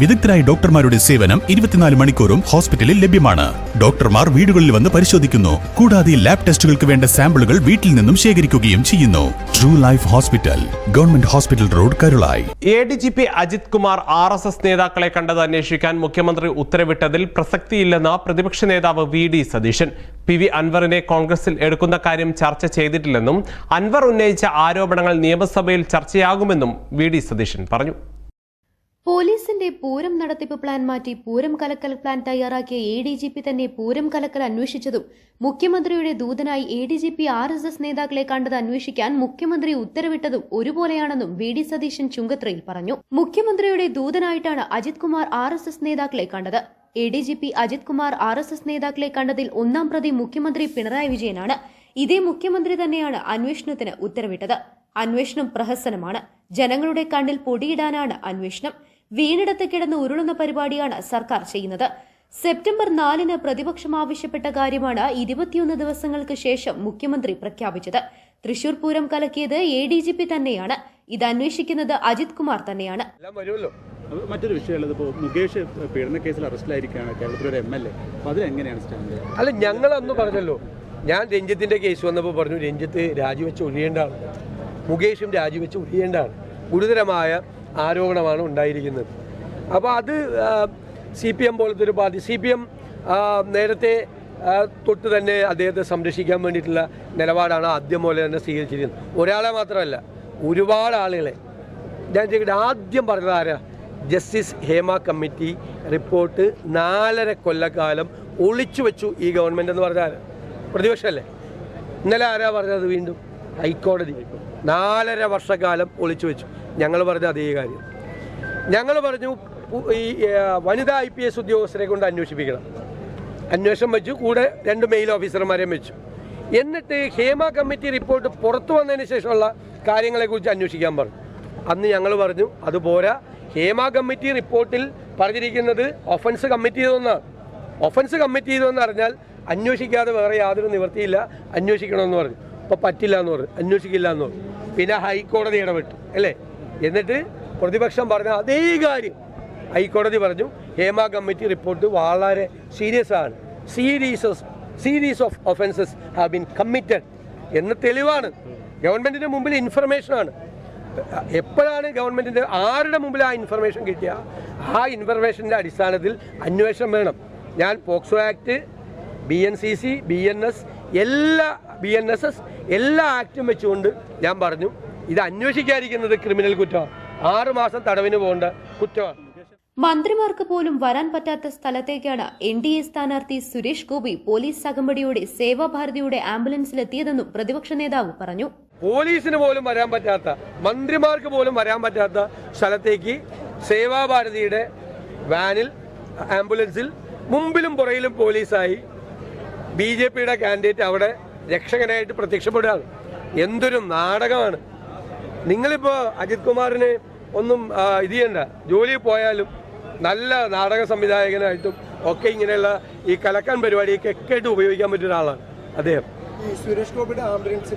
വിദഗ്ധരായ ഡോക്ടർമാരുടെ സേവനം ഇരുപത്തിനാല് മണിക്കൂറും ഹോസ്പിറ്റലിൽ ലഭ്യമാണ്. ഡോക്ടർമാർ വീടുകളിൽ വന്ന് പരിശോധിക്കുന്നു. കൂടാതെ ലാബ് ടെസ്റ്റുകൾക്ക് വേണ്ട സാമ്പിളുകൾ വീട്ടിൽ നിന്നും ശേഖരിക്കുകയും ചെയ്യുന്നു. True life hospital government hospital road Karulai. A D G P Ajith Kumar R S S നേതാക്കളെ കണ്ടത് അന്വേഷിക്കാൻ മുഖ്യമന്ത്രി ഉത്തരവിട്ടതിൽ പ്രസക്തിയില്ലെന്ന് പ്രതിപക്ഷ നേതാവ് V D Satheesan. P V അൻവറിനെ കോൺഗ്രസിൽ എടുക്കുന്ന കാര്യം ചർച്ച ചെയ്തിട്ടില്ലെന്നും അൻവർ ഉന്നയിച്ച ആരോപണങ്ങൾ നിയമസഭയിൽ ചർച്ചയാകുമെന്നും വി ഡി സതീശൻ പറഞ്ഞു. പോലീസിന്റെ പൂരം നടത്തിപ്പ് പ്ലാൻ മാറ്റി പൂരം കലക്കൽ പ്ലാൻ തയ്യാറാക്കിയ എ ഡി ജി പി തന്നെ പൂരം കലക്കൽ അന്വേഷിച്ചതും മുഖ്യമന്ത്രിയുടെ ദൂതനായി A D G P R S S നേതാക്കളെ കണ്ടത് അന്വേഷിക്കാൻ മുഖ്യമന്ത്രി ഉത്തരവിട്ടതും ഒരുപോലെയാണെന്നും വി ഡി സതീശൻ ചുങ്കത്രയിൽ പറഞ്ഞു. മുഖ്യമന്ത്രിയുടെ ദൂതനായിട്ടാണ് Ajith Kumar R S S നേതാക്കളെ കണ്ടത്. A D G P Ajith Kumar R S S നേതാക്കളെ കണ്ടതിൽ ഒന്നാം പ്രതി മുഖ്യമന്ത്രി പിണറായി വിജയനാണ്. ഇതേ മുഖ്യമന്ത്രി തന്നെയാണ് അന്വേഷണത്തിന് ഉത്തരവിട്ടത്. അന്വേഷണം പ്രഹസനമാണ്. ജനങ്ങളുടെ കണ്ണിൽ പൊടിയിടാനാണ് അന്വേഷണം. വീണിടത്ത് കിടന്ന് ഉരുളുന്ന പരിപാടിയാണ് സർക്കാർ ചെയ്യുന്നത്. സെപ്റ്റംബർ നാലിന് പ്രതിപക്ഷം ആവശ്യപ്പെട്ട കാര്യമാണ് ഇരുപത്തിയൊന്ന് ദിവസങ്ങൾക്ക് ശേഷം മുഖ്യമന്ത്രി പ്രഖ്യാപിച്ചത്. തൃശൂർ പൂരം കലക്കിയത് എ ഡി ജി പി തന്നെയാണ്. ഇത് അന്വേഷിക്കുന്നത് അജിത് കുമാർ തന്നെയാണ്. മറ്റൊരു വിഷയമുള്ളത് ഇപ്പോൾ മുകേഷ് പീഡന കേസിൽ അറസ്റ്റിലായിരിക്കുകയാണ് കേരളത്തിലൊരു എം എൽ എ. അപ്പോൾ അതിലെങ്ങനെയാണ് സ്റ്റാൻഡ് അല്ല ഞങ്ങൾ അന്ന് പറഞ്ഞല്ലോ. ഞാൻ രഞ്ജിത്തിന്റെ കേസ് വന്നപ്പോൾ പറഞ്ഞു രഞ്ജിത്ത് രാജിവെച്ച് ഒഴിയേണ്ടതാണ്. മുകേഷും രാജിവെച്ച് ഒഴിയേണ്ടതാണ്. ഗുരുതരമായ ആരോപണമാണ് ഉണ്ടായിരിക്കുന്നത്. അപ്പോൾ അത് സി പി എം പോലത്തെ ഒരു പാർട്ടി സി പി എം നേരത്തെ തൊട്ട് തന്നെ അദ്ദേഹത്തെ സംരക്ഷിക്കാൻ വേണ്ടിയിട്ടുള്ള നിലപാടാണ് ആദ്യം പോലെ തന്നെ സ്വീകരിച്ചിരിക്കുന്നത്. ഒരാളെ മാത്രമല്ല ഒരുപാട് ആളുകളെ. ഞാൻ ചോദിക്കട്ടെ ആദ്യം പറഞ്ഞത് ആരാ? ജസ്റ്റിസ് ഹേമ കമ്മിറ്റി റിപ്പോർട്ട് നാലര കൊല്ലക്കാലം ഒളിച്ചു വെച്ചു ഈ ഗവൺമെന്റ് എന്ന് പറഞ്ഞാൽ പ്രതിപക്ഷമല്ലേ ഇന്നലെ ആരാ പറഞ്ഞത് വീണ്ടും? ഹൈക്കോടതി. നാലര വർഷക്കാലം ഒളിച്ചു വെച്ചു. ഞങ്ങൾ പറഞ്ഞ അതേ കാര്യം. ഞങ്ങൾ പറഞ്ഞു ഈ വനിതാ ഐ പി എസ് ഉദ്യോഗസ്ഥരെ കൊണ്ട് അന്വേഷിപ്പിക്കണം. അന്വേഷണം വെച്ചു കൂടെ രണ്ട് മെയിൽ ഓഫീസർമാരെയും വെച്ചു. എന്നിട്ട് ഹേമ കമ്മിറ്റി റിപ്പോർട്ട് പുറത്തു വന്നതിന് ശേഷമുള്ള കാര്യങ്ങളെക്കുറിച്ച് അന്വേഷിക്കാൻ പറഞ്ഞു. അന്ന് ഞങ്ങൾ പറഞ്ഞു അതുപോരാ ഹേമ കമ്മിറ്റി റിപ്പോർട്ടിൽ പറഞ്ഞിരിക്കുന്നത് ഒഫൻസ് കമ്മിറ്റ് ചെയ്തതെന്നാണ്. ഒഫൻസ് കമ്മിറ്റ് ചെയ്തതെന്ന് അറിഞ്ഞാൽ അന്വേഷിക്കാതെ വേറെ യാതൊരു നിവൃത്തിയില്ല. അന്വേഷിക്കണമെന്ന് പറഞ്ഞു. അപ്പോൾ പറ്റില്ല എന്ന് പറഞ്ഞു. അന്വേഷിക്കില്ല എന്ന് പറഞ്ഞു. പിന്നെ ഹൈക്കോടതി ഇടപെട്ടു അല്ലേ? എന്നിട്ട് പ്രതിപക്ഷം പറഞ്ഞ അതേ കാര്യം. ഹൈക്കോടതി പറഞ്ഞു ഹേമ കമ്മിറ്റി റിപ്പോർട്ട് വളരെ സീരിയസ് ആണ്. Series series of offences have been committed എന്ന് തെളിവാണ്. ഗവൺമെന്റിന്റെ മുമ്പിൽ ഇൻഫർമേഷൻ ആണ്. എപ്പോഴാണ് ഗവൺമെന്റിന്റെ ആരുടെ മുമ്പിൽ ആ ഇൻഫർമേഷൻ കിട്ടിയ? ആ ഇൻഫർമേഷന്റെ അടിസ്ഥാനത്തിൽ അന്വേഷണം വേണം. ഞാൻ POCSO act B N C C B N S എല്ലാ ബി എൻ എസ് എസ് എല്ലാ ആക്റ്റും വെച്ചുകൊണ്ട് ഞാൻ പറഞ്ഞു ഇത് അന്വേഷിക്കാതിരിക്കുന്നത് ക്രിമിനൽ കുറ്റമാണ് ആറുമാസം തടവിന് പോകേണ്ട കുറ്റമാണ് മന്ത്രിമാർക്ക് പോലും വരാൻ പറ്റാത്ത സ്ഥലത്തേക്കാണ് എൻ ഡി എ സ്ഥാനാർത്ഥി സുരേഷ് ഗോപി പോലീസ് അകമ്പടിയോടെ സേവാഭാരതിയുടെ ആംബുലൻസിലെത്തിയതെന്നും പ്രതിപക്ഷ നേതാവ് പറഞ്ഞു. പോലീസിന് പോലും വരാൻ പറ്റാത്ത മന്ത്രിമാർക്ക് പോലും വരാൻ പറ്റാത്ത സ്ഥലത്തേക്ക് സേവാഭാരതിയുടെ വാനിൽ ആംബുലൻസിൽ മുമ്പിലും പുറയിലും പോലീസായി ബി ജെ പിയുടെ കാൻഡിഡേറ്റ് അവിടെ രക്ഷകനായിട്ട് പ്രത്യക്ഷപ്പെടുകയാണ്. എന്തൊരു നാടകമാണ്. നിങ്ങളിപ്പോൾ അജിത് കുമാറിന് ഒന്നും ഇത് ചെയ്യണ്ട. ജോലിയിൽ പോയാലും നല്ല നാടക സംവിധായകനായിട്ടും ഒക്കെ ഇങ്ങനെയുള്ള ഈ കലക്കൻ പരിപാടിയൊക്കെ ഒക്കെ ആയിട്ട് ഉപയോഗിക്കാൻ പറ്റിയ ഒരാളാണ് അദ്ദേഹം. ഈ സുരേഷ് ഗോപിയുടെ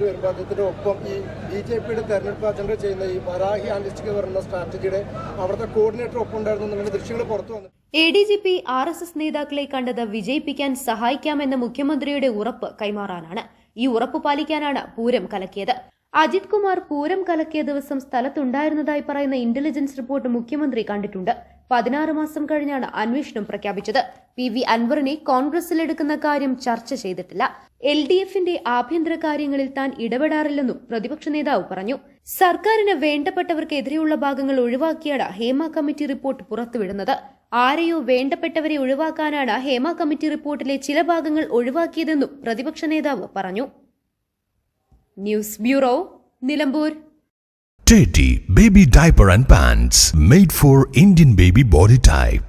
വരുമ്പോൾ അദ്ദേഹത്തിന്റെ ഒപ്പം ഈ ബി ജെ പിയുടെ തെരഞ്ഞെടുപ്പ് അജണ്ട ചെയ്യുന്ന ഈ വരാഹി ആൻഡിസ്റ്റിക് പറയുന്ന സ്ട്രാറ്റജിയുടെ അവിടുത്തെ കോർഡിനേറ്റർ ഒപ്പം ഉണ്ടായിരുന്നു എന്നുള്ള ദൃശ്യങ്ങൾ പുറത്തു വന്നു. A D G P R S S നേതാക്കളെ കണ്ടത് വിജയിപ്പിക്കാൻ സഹായിക്കാമെന്ന മുഖ്യമന്ത്രിയുടെ ഉറപ്പ് കൈമാറാനാണ്. ഈ ഉറപ്പ് പാലിക്കാനാണ് പൂരം കലക്കിയത്. അജിത് കുമാർ പൂരം കലക്കിയ ദിവസം സ്ഥലത്തുണ്ടായിരുന്നതായി പറയുന്ന ഇന്റലിജൻസ് റിപ്പോർട്ട് മുഖ്യമന്ത്രി കണ്ടിട്ടുണ്ട്. പതിനാറ് മാസം കഴിഞ്ഞാണ് അന്വേഷണം പ്രഖ്യാപിച്ചത്. പി വി അൻവറിനെ കോൺഗ്രസിലെടുക്കുന്ന കാര്യം ചർച്ച ചെയ്തിട്ടില്ല. എൽ ഡി എഫിന്റെ ആഭ്യന്തര കാര്യങ്ങളിൽ താൻ ഇടപെടാറില്ലെന്നും പ്രതിപക്ഷ നേതാവ് പറഞ്ഞു. സർക്കാരിന് വേണ്ടപ്പെട്ടവർക്കെതിരെയുള്ള ഭാഗങ്ങൾ ഒഴിവാക്കിയാണ് ഹേമ കമ്മിറ്റി റിപ്പോർട്ട് പുറത്തുവിടുന്നത്. ആരെയോ വേണ്ടപ്പെട്ടവരെ ഒഴിവാക്കാനാണ് ഹേമ കമ്മിറ്റി റിപ്പോർട്ടിലെ ചില ഭാഗങ്ങൾ ഒഴിവാക്കിയതെന്നും പ്രതിപക്ഷ നേതാവ് പറഞ്ഞു. News bureau Nilambur Teddy Baby Diaper and Pants made for Indian baby body type.